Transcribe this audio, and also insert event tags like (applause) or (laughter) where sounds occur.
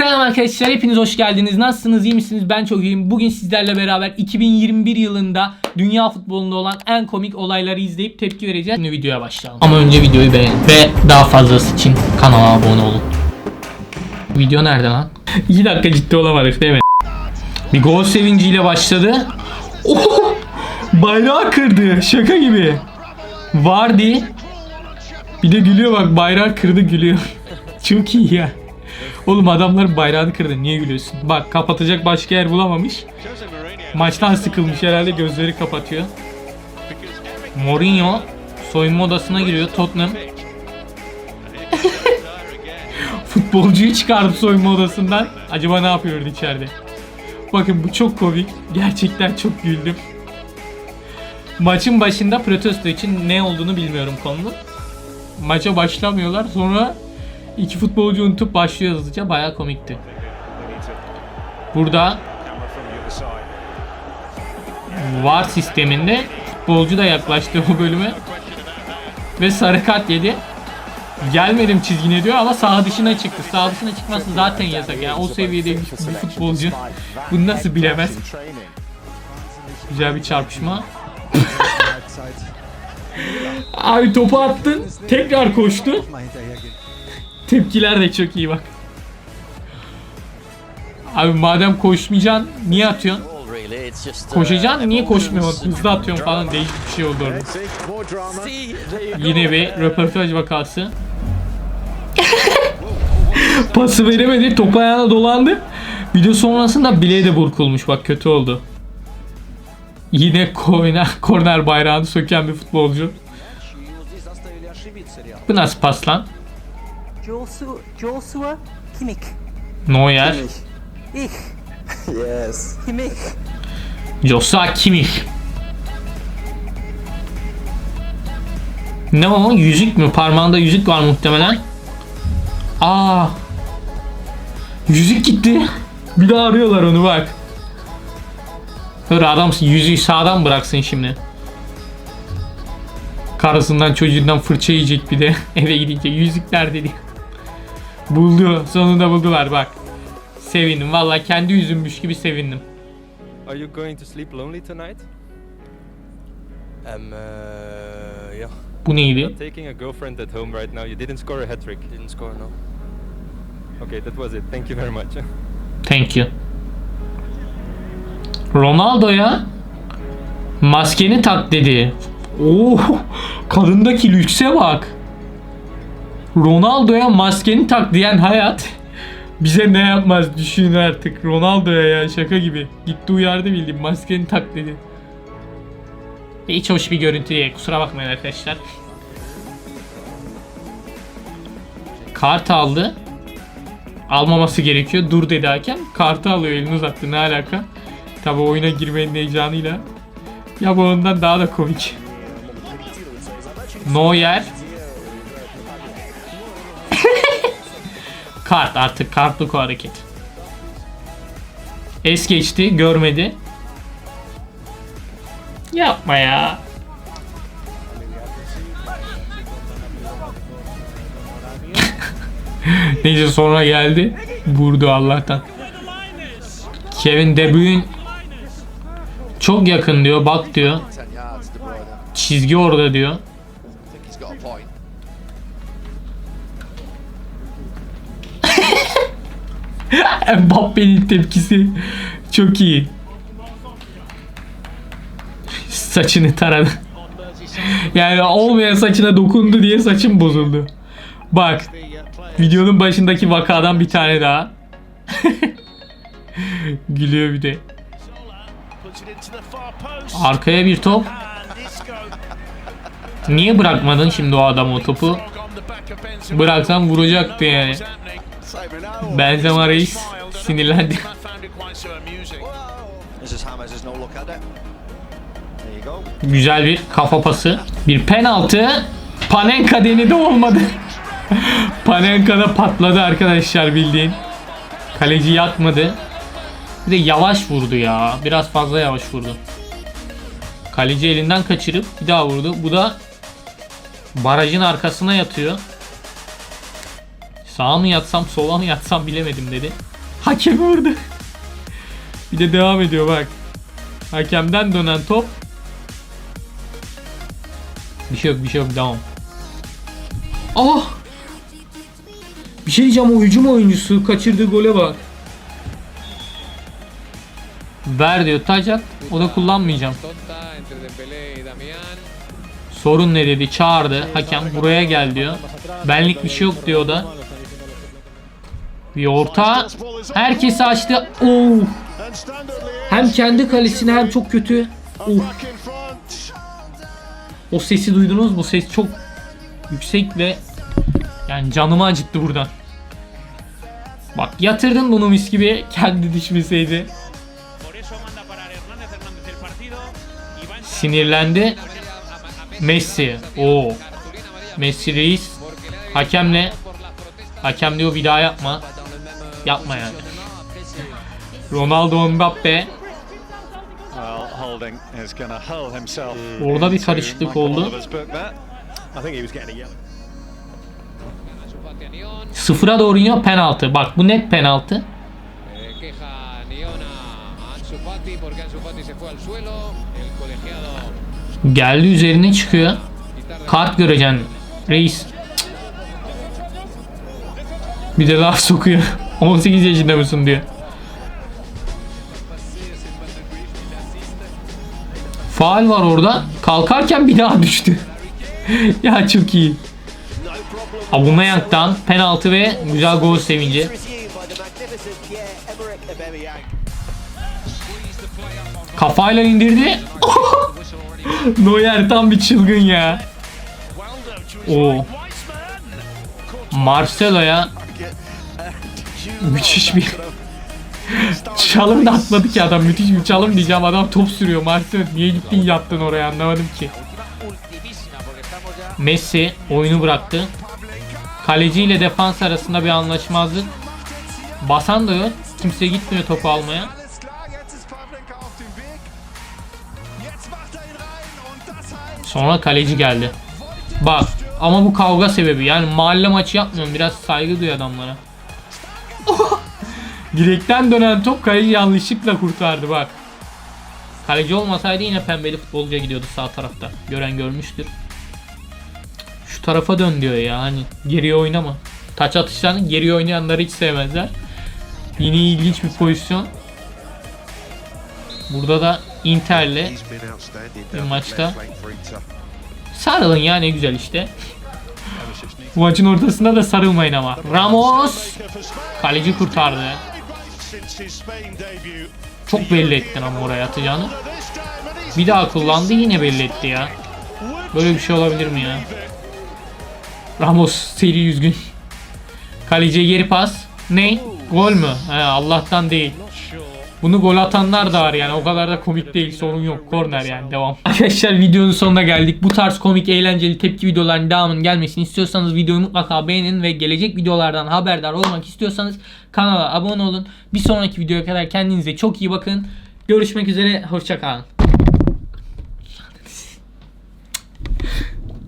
Selam arkadaşlar hepiniz hoş geldiniz. Nasılsınız iyi misiniz? Ben çok iyiyim. Bugün sizlerle beraber 2021 yılında dünya futbolunda olan en komik olayları izleyip tepki vereceğiz. Şimdi videoya başlayalım. Ama önce videoyu beğenin ve daha fazlası için kanala abone olun. Video nerede lan? (laughs) 2 dakika ciddi olamadık değil mi? Bir gol sevinciyle başladı. (laughs) Oh! Bayrağı kırdı. Şaka gibi. Vardy. Bir de gülüyor bak bayrağı kırdı gülüyor. (laughs) Çok iyi ya. Oğlum adamların bayrağını kırdı. Niye gülüyorsun? Bak kapatacak başka yer bulamamış. Maçtan sıkılmış herhalde gözleri kapatıyor. Mourinho soyunma odasına giriyor Tottenham. (laughs) Futbolcuyu çıkardı soyunma odasından. Acaba ne yapıyordu içeride? Bakın bu çok komik. Gerçekten çok güldüm. Maçın başında protesto için ne olduğunu bilmiyorum konunun. Maça başlamıyorlar. Sonra iki futbolcu unutup başlıyor hızlıca. Bayağı komikti. Burada VAR sisteminde futbolcu da yaklaştı o bölüme. Ve sarı kart yedi. Gelmedim çizgine diyor ama saha dışına çıktı. Saha dışına çıkması zaten yasak. Yani o seviyede bir, bir futbolcu (laughs) bunu nasıl bilemez? Güzel bir çarpışma. (laughs) Abi topu attın. Tekrar koştu. Tepkiler de çok iyi bak. Abi madem koşmayacaksın niye atıyorsun? Koşacaksın niye koşmuyorsun? Hızlı atıyorum falan değil bir şey oldu. Yine bir röportaj vakası. (laughs) Pası veremedi top ayağına dolandı. Bir de sonrasında bileği de burkulmuş bak kötü oldu. Yine korner, korner bayrağını söken bir futbolcu. Bu nasıl pas lan? Joshua, Joshua Kimmich. Neuer. Ich, Yes. Kimmich. Joshua Kimmich. Ne o? Yüzük mü? Parmağında yüzük var muhtemelen. Aa. Yüzük gitti. Bir daha arıyorlar onu bak. Dur adam yüzüğü sağdan bıraksın şimdi. Karısından çocuğundan fırça yiyecek bir de (laughs) eve gidince yüzükler dedi. Buldu. Sonunda buldular bak. Sevindim. Vallahi kendi yüzümmüş gibi sevindim. Are you going to sleep lonely tonight? Um, uh, yeah. Bu neydi? Taking a girlfriend at home right now. You didn't score a hat trick. Didn't score no. Okay, that was it. Thank you very much. (laughs) Thank you. Ronaldo ya. Maskeni tak dedi. Oo, kadındaki lükse bak. Ronaldo'ya maskeni tak diyen hayat (laughs) bize ne yapmaz düşün artık. Ronaldo'ya ya şaka gibi. Gitti uyardı bildiğin maskeni tak dedi. Hiç hoş bir görüntü değil. Kusura bakmayın arkadaşlar. Kart aldı. Almaması gerekiyor. Dur dedi hakem. Kartı alıyor elini uzattı. Ne alaka? Tabi oyuna girmenin heyecanıyla. Ya bu ondan daha da komik. Neuer. Kart artık kartlık o hareket. Es geçti görmedi. Yapma ya. (laughs) Neyse sonra geldi. Vurdu Allah'tan. Kevin De Bruyne çok yakın diyor. Bak diyor. 10 yards De Bruyne. I Çizgi orada diyor. (laughs) Mbappe'nin tepkisi çok iyi. Saçını taradı. (laughs) Yani olmayan saçına dokundu diye saçım bozuldu. Bak. Videonun başındaki vakadan bir tane daha. (laughs) Gülüyor bir de. Arkaya bir top. Niye bırakmadın şimdi o adam o topu? Bıraksan vuracaktı yani. Benzema reis sinirlendi. Güzel bir kafa pası. Bir penaltı. Panenka denedi olmadı. (laughs) Panenka da patladı arkadaşlar bildiğin. Kaleci yatmadı. Bir de yavaş vurdu ya. Biraz fazla yavaş vurdu. Kaleci elinden kaçırıp bir daha vurdu. Bu da barajın arkasına yatıyor. Sağa mı yatsam sola mı yatsam bilemedim dedi. Hakem vurdu. bir de devam ediyor bak. Hakemden dönen top. Bir şey yok bir şey yok devam. Ah! Bir şey diyeceğim o hücum oyuncusu kaçırdığı gole bak. Ver diyor tacat. O da kullanmayacağım. Sorun ne dedi çağırdı. Hakem buraya gel diyor. Benlik bir şey yok diyor o da. Bir orta. Herkesi açtı. Oo. Hem kendi kalesine hem çok kötü. Uf. O sesi duydunuz mu? Ses çok yüksek ve yani canımı acıttı buradan. Bak yatırdın bunu mis gibi (laughs) kendi düşmeseydi. Sinirlendi. Messi. Oo. Messi reis. Hakemle. Hakem diyor bir daha yapma. Yapma yani. Ronaldo Mbappe. Himself. Orada bir karışıklık oldu. Sıfıra doğru iniyor penaltı. Bak bu net penaltı. Geldi üzerine çıkıyor. Kart göreceksin. Reis. Bir de laf sokuyor. 18 yaşında mısın diyor. Faal var orada. Kalkarken bir daha düştü. (laughs) ya çok iyi. Aubameyang'dan penaltı ve güzel gol sevinci. Kafayla indirdi. (laughs) Neuer tam bir çılgın ya. Oo. Marcelo'ya (laughs) müthiş bir çalım da atmadı ki adam. Müthiş bir çalım diyeceğim. Adam top sürüyor. Marcelo niye gittin yattın oraya anlamadım ki. Messi oyunu bıraktı. Kaleci ile defans arasında bir anlaşmazlık. Basan da yok. Kimse gitmiyor topu almaya. Sonra kaleci geldi. Bak ama bu kavga sebebi. Yani mahalle maçı yapmıyorum. Biraz saygı duy adamlara. (laughs) Direkten dönen top kaleci yanlışlıkla kurtardı bak. Kaleci olmasaydı yine pembeli futbolcuya gidiyordu sağ tarafta. Gören görmüştür. Şu tarafa dön diyor ya hani geriye oynama. Taç atışlarını geriye oynayanları hiç sevmezler. Yine ilginç bir pozisyon. Burada da Inter'le Bir maçta. Sarılın ya ne güzel işte. Maçın ortasında da sarılmayın ama. Ramos kaleci kurtardı. Çok belli ettin ama oraya atacağını. Bir daha kullandı yine belli etti ya. Böyle bir şey olabilir mi ya? Ramos seri üzgün. Kaleciye geri pas. Ne? Gol mü? He, Allah'tan değil. Bunu gol atanlar da var yani o kadar da komik değil sorun yok korner yani devam. (laughs) Arkadaşlar videonun sonuna geldik. Bu tarz komik eğlenceli tepki videolarının devamının gelmesini istiyorsanız videoyu mutlaka beğenin ve gelecek videolardan haberdar olmak istiyorsanız kanala abone olun. Bir sonraki videoya kadar kendinize çok iyi bakın. Görüşmek üzere hoşçakalın.